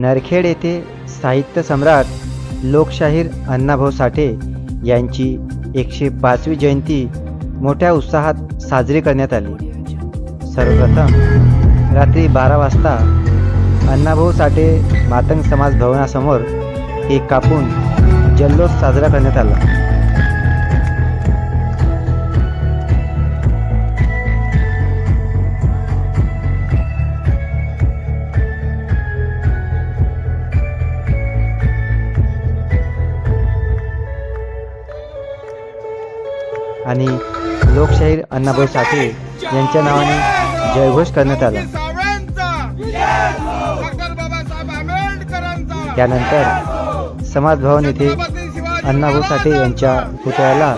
नरखेड येथे साहित्य सम्राट लोकशाहीर अण्णाभाऊ साठे यांची एकशे पाचवी जयंती मोठ्या उत्साहात साजरी करण्यात आली. सर्वप्रथम रात्री बारा वाजता अण्णाभाऊ साठे मातंग समाज भवनासमोर केक कापून जल्लोष साजरा करण्यात आला. आणि लोकशाहीर अण्णाभाऊ साठे यांच्या नावाने जयघोष करण्यात आला. त्यानंतर समाजभवन येथे अण्णाभाऊ साठे यांच्या पुतळ्याला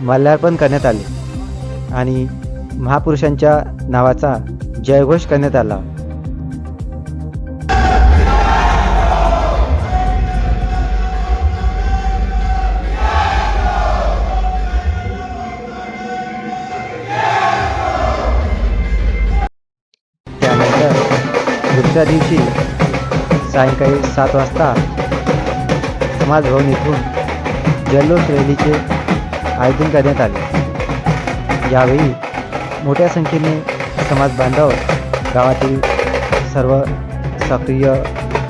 माल्यार्पण करण्यात आले आणि महापुरुषांच्या नावाचा जयघोष करण्यात आला. दुसऱ्या दिवशी सायंकाळी सात वाजता समाजभवन येथून जल्लोष रॅलीचे आयोजन करण्यात आले. यावेळी मोठ्या संख्येने समाज बांधव गावातील सर्व सक्रिय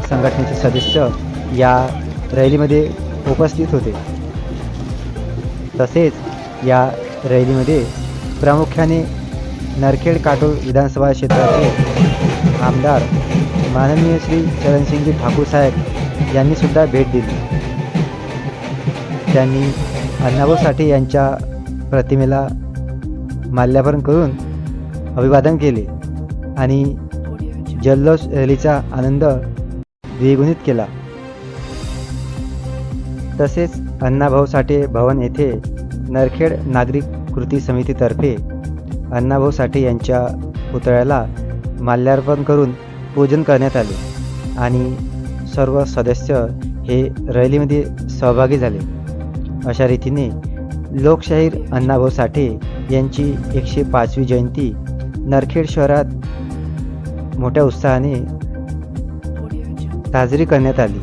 संघटनेचे सदस्य या रॅलीमध्ये उपस्थित होते. तसेच या रॅलीमध्ये प्रामुख्याने नरखेड काटोल विधानसभा क्षेत्राचे आमदार माननीय श्री चरणसिंगजी ठाकूर साहेब यांनीसुद्धा भेट दिली. त्यांनी अण्णाभाऊ साठे यांच्या प्रतिमेला माल्यार्पण करून अभिवादन केले आणि जल्लोष रॅलीचा आनंद द्विगुणित केला. तसेच अण्णाभाऊ साठे भवन येथे नरखेड नागरिक कृती समितीतर्फे अण्णाभाऊ साठे यांच्या पुतळ्याला माल्यार्पण करून पूजन करण्यात आले आणि सर्व सदस्य हे रॅलीमध्ये सहभागी झाले. अशा रीतीने लोकशाहीर अण्णाभाऊ साठे यांची एकशे पाचवी जयंती नरखेड शहरात मोठ्या उत्साहाने साजरी करण्यात आली.